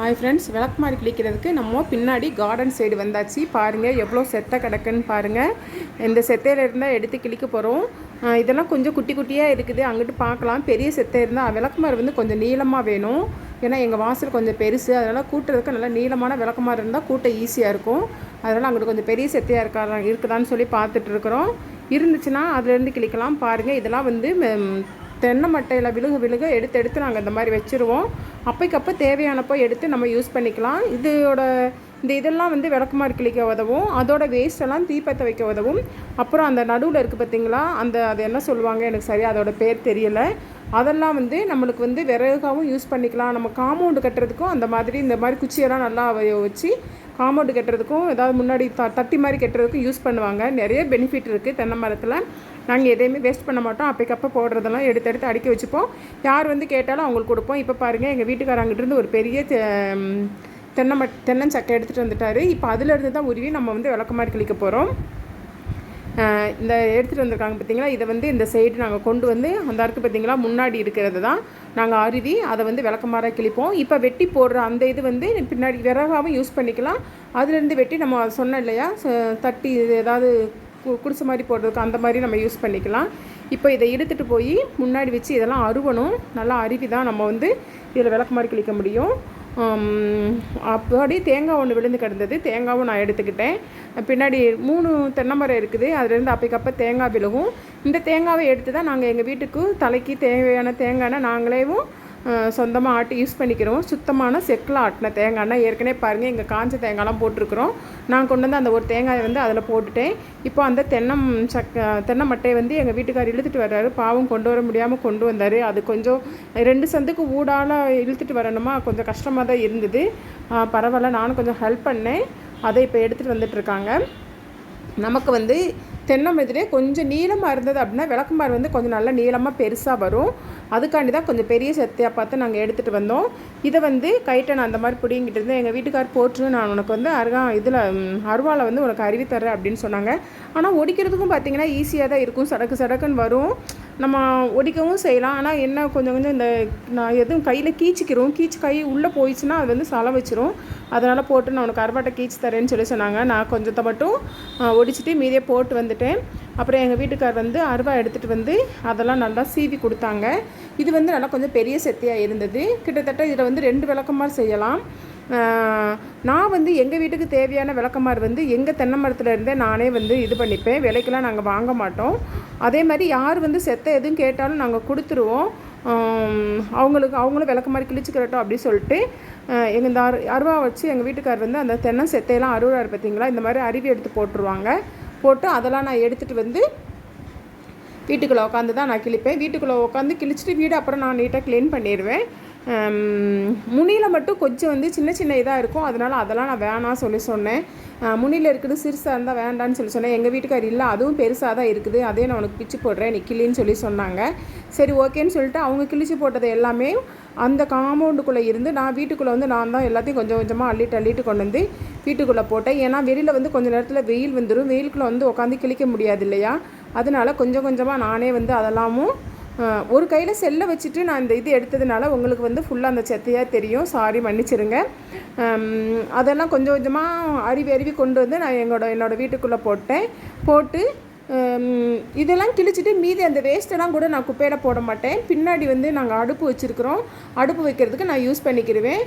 Hi friends விளக்குமாறு கிளிக்கிறதுக்கு நம்ம பின்னாடி கார்டன் சைடு வந்தாச்சு. பாருங்கள் எவ்வளோ செத்தை கிடக்குன்னு பாருங்கள் இந்த செத்தையில் இருந்தால் எடுத்து கிளிக்க போகிறோம் இதெல்லாம் கொஞ்சம் குட்டி குட்டியாக இருக்குது. அங்கிட்டு பார்க்கலாம். பெரிய செத்தை இருந்தால் விளக்குமாறு வந்து கொஞ்சம் நீளமாக வேணும். ஏன்னா எங்கள் வாசல் கொஞ்சம் பெருசு. அதனால் கூட்டுறதுக்கு நல்லா நீளமான விளக்குமாறு இருந்தால் கூட்ட ஈஸியாக இருக்கும். அதனால் அங்கிட்டு கொஞ்சம் பெரிய செத்தையாக இருக்கா இருக்குதான்னு சொல்லி பார்த்துட்ருக்குறோம் இருந்துச்சுன்னா அதுலேருந்து கிளிக்கலாம். பாருங்கள் இதெல்லாம் வந்து தென்னை மட்டையில் விழுக விழுக எடுத்து எடுத்து நாங்கள் இந்த மாதிரி வச்சுருவோம். அப்போக்கப்போ தேவையானப்போ எடுத்து நம்ம யூஸ் பண்ணிக்கலாம். இதோட இந்த இதெல்லாம் வந்து விளக்குமாறு கிளிக்க உதவும். அதோட வேஸ்ட் எல்லாம் தீப்பற்ற வைக்க உதவும். அப்புறம் அந்த நடுவில் இருக்குது பார்த்தீங்களா அந்த அது என்ன சொல்லுவாங்க? எனக்கு சரியாக அதோட பேர் தெரியல. அதெல்லாம் வந்து நம்மளுக்கு வந்து விறகாகவும் யூஸ் பண்ணிக்கலாம். நம்ம காம்பவுண்டு கட்டுறதுக்கும் அந்த மாதிரி இந்த மாதிரி குச்சியெல்லாம் நல்லா வச்சு காம்பவுண்டு கட்டுறதுக்கும் ஏதாவது முன்னாடி த தட்டி மாதிரி கட்டுறதுக்கும் யூஸ் பண்ணுவாங்க. நிறைய பெனிஃபிட் இருக்குது தென்னை மரத்தில். நாங்கள் எதையுமே வேஸ்ட் பண்ண மாட்டோம். அப்பைக்கப்போ போடுறதெல்லாம் எடுத்து எடுத்து அடுக்கி வச்சுப்போம். யார் வந்து கேட்டாலும் அவங்களுக்கு கொடுப்போம். இப்போ பாருங்கள் எங்கள் வீட்டுக்காரங்கிட்டேருந்து ஒரு பெரிய தென்னை மட் தென்னஞ்சக்கை எடுத்துகிட்டு வந்துட்டாரு. இப்போ அதுலேருந்து தான் உருவி நம்ம வந்து விளக்கமாரி கிளிக்க போகிறோம் இந்த எடுத்துகிட்டு வந்திருக்காங்க பார்த்தீங்களா இதை வந்து இந்த சைடு நாங்கள் கொண்டு வந்து அந்த இருக்குது பார்த்தீங்களா முன்னாடி இருக்கிறது தான். நாங்கள் அருவி அதை வந்து விளக்கமாற கிழிப்போம். இப்போ வெட்டி போடுற அந்த இது வந்து பின்னாடி விறகாகவும் யூஸ் பண்ணிக்கலாம். அதுலேருந்து வெட்டி நம்ம சொன்னோம் இல்லையா? ச- தட்டி இது ஏதாவது குடிசை மாதிரி போடுறதுக்கு அந்த மாதிரி நம்ம யூஸ் பண்ணிக்கலாம். இப்போ இதை எடுத்துகிட்டு போய் முன்னாடி வச்சு இதெல்லாம் அருவணும். நல்லா அருவி தான் நம்ம வந்து இதில் விளக்குமாறு கிழிக்க முடியும். அப்படி அப்படியே தேங்காய் ஒன்று விழுந்து கிடந்தது. தேங்காவும் நான் எடுத்துக்கிட்டேன். பின்னாடி மூணு தென்னை மரம் இருக்குது. அதுலேருந்து அப்பைக்கப்போ தேங்காய் விழுகும். இந்த தேங்காவை எடுத்து தான் நாங்கள் எங்கள் வீட்டுக்கு தலைக்கு தேவையான தேங்காய்னா நாங்களேவும் சொந்தமாக ஆட்டி யூஸ் பண்ணிக்கிறோம். சுத்தமான செக்கில் ஆட்டின தேங்காய்னா ஏற்கனவே பாருங்கள் இங்கே காஞ்ச தேங்காய்லாம் போட்டிருக்கிறோம். நான் கொண்டு வந்து அந்த ஒரு தேங்காயை வந்து அதில் போட்டுட்டேன். இப்போ அந்த தென்னம் சக்க தென்னை மட்டையை வந்து எங்கள் வீட்டுக்கார் இழுத்துட்டு வர்றாரு. பாவம் கொண்டு வர முடியாமல் கொண்டு வந்தார். அது கொஞ்சம் ரெண்டு சந்துக்கு ஊடால இழுத்துட்டு வரணுமா? கொஞ்சம் கஷ்டமாக தான் இருந்தது. பரவாயில்ல நானும் கொஞ்சம் ஹெல்ப் பண்ணேன். அதை இப்போ எடுத்துகிட்டு வந்துட்டுருக்காங்க நமக்கு வந்து தென்னை கொஞ்சம் நீளமாக இருந்தது அப்படின்னா விளக்குமாறு வந்து கொஞ்சம் நல்லா நீளமாக பெருசாக வரும். அதுக்காண்டி தான் கொஞ்சம் பெரிய செத்தையாக பார்த்து நாங்கள் எடுத்துகிட்டு வந்தோம். இதை வந்து கைட்டை நான் அந்த மாதிரி பிடிங்கிட்டு இருந்தேன். எங்கள் வீட்டுக்கார் போட்டு நான் உனக்கு வந்து அருகா இதில் அருவாவில் வந்து உனக்கு அருவி தர்றேன் அப்படின்னு சொன்னாங்க. ஆனால் ஒடிக்கிறதுக்கும் பார்த்தீங்கன்னா ஈஸியாக தான் இருக்கும். சடக்கு சடக்குன்னு வரும். நம்ம ஒடிக்கவும் செய்யலாம். ஆனால் என்ன கொஞ்சம் கொஞ்சம் இந்த நான் எதுவும் கையில் கீச்சிக்கிறோம். கீச்சு கை உள்ளே போயிடுச்சுன்னா அது வந்து சலை வச்சிரும். அதனால் போட்டு நான் உனக்கு அருவாட்டை கீச்சு தரேன்னு சொல்லி சொன்னாங்க. நான் கொஞ்சத்தை மட்டும் ஒடிச்சிட்டு மீதியே போட்டு வந்துட்டேன். அப்புறம் எங்கள் வீட்டுக்கார் வந்து அருவா எடுத்துகிட்டு வந்து அதெல்லாம் நல்லா சீவி கொடுத்தாங்க. இது வந்து நல்லா கொஞ்சம் பெரிய செத்தியாக இருந்தது. கிட்டத்தட்ட இதில் வந்து ரெண்டு விளக்கமாறு செய்யலாம். நான் வந்து எங்கள் வீட்டுக்கு தேவையான விளக்கமாறு வந்து எங்கள் தென்னை மரத்தில் இருந்தே நானே வந்து இது பண்ணிப்பேன். விலைக்கெல்லாம் நாங்கள் வாங்க மாட்டோம். அதே மாதிரி யார் வந்து செத்தை எதுவும் கேட்டாலும் நாங்கள் கொடுத்துருவோம். அவங்களுக்கு அவங்களும் விளக்கமாறு கிழிச்சுக்கிறட்டும் அப்படி சொல்லிட்டு எங்கள் இந்த அரு அருவா வச்சு எங்கள் வீட்டுக்கார் வந்து அந்த தென்னை செத்தையெல்லாம் அருவாரு பார்த்தீங்களா இந்த மாதிரி அருவி எடுத்து போட்டுருவாங்க. போட்டு அதெல்லாம் நான் எடுத்துகிட்டு வந்து வீட்டுக்குள்ளே உட்காந்து தான் நான் கிழிப்பேன். வீட்டுக்குள்ளே உட்காந்து கிழிச்சிட்டு வீடு அப்புறம் நான் நீட்டாக க்ளீன் பண்ணிடுவேன் முனியில் மட்டும் கொஞ்சம் வந்து சின்ன சின்ன இதாக இருக்கும். அதனால் அதெல்லாம் நான் வேணாம் சொல்லி சொன்னேன். முனியில் இருக்குது சிறுசாக இருந்தால் வேண்டான்னு சொல்லி சொன்னேன். எங்கள் வீட்டுக்கார் இல்லை அதுவும் பெருசாக தான் இருக்குது. அதே நான் உனக்கு பிச்சு போடுறேன். நீ கிளின்னு சொல்லி சொன்னாங்க. சரி ஓகேன்னு சொல்லிட்டு அவங்க கிழிச்சு போட்டது எல்லாமே அந்த காம்பவுண்டுக்குள்ளே இருந்து நான் வீட்டுக்குள்ளே வந்து நான் தான் எல்லாத்தையும் கொஞ்சம் கொஞ்சமாக அள்ளிட்டு அள்ளிட்டு கொண்டு வந்து வீட்டுக்குள்ளே போட்டேன். ஏன்னா வெளியில் வந்து கொஞ்சம் நேரத்தில் வெயில் வந்துடும் வெயிலுக்குள்ளே வந்து உட்காந்து கிழிக்க முடியாது இல்லையா? அதனால கொஞ்சம் கொஞ்சமாக நானே வந்து அதெல்லாமும் ஒரு கையில் செல்லை வச்சுட்டு நான் இந்த இது எடுத்ததுனால உங்களுக்கு வந்து ஃபுல்லாக அந்த செத்தையாக தெரியும். சாரி மன்னிச்சிருங்க. அதெல்லாம் கொஞ்சம் கொஞ்சமாக அருவி அருவி கொண்டு வந்து நான் எங்களோட என்னோடய வீட்டுக்குள்ளே போட்டேன். போட்டு இதெல்லாம் கிழிச்சிட்டு மீதி அந்த வேஸ்ட்டெல்லாம் கூட நான் குப்பையில் போட மாட்டேன். பின்னாடி வந்து நாங்கள் அடுப்பு வச்சுருக்குறோம். அடுப்பு வைக்கிறதுக்கு நான் யூஸ் பண்ணிக்கிடுவேன்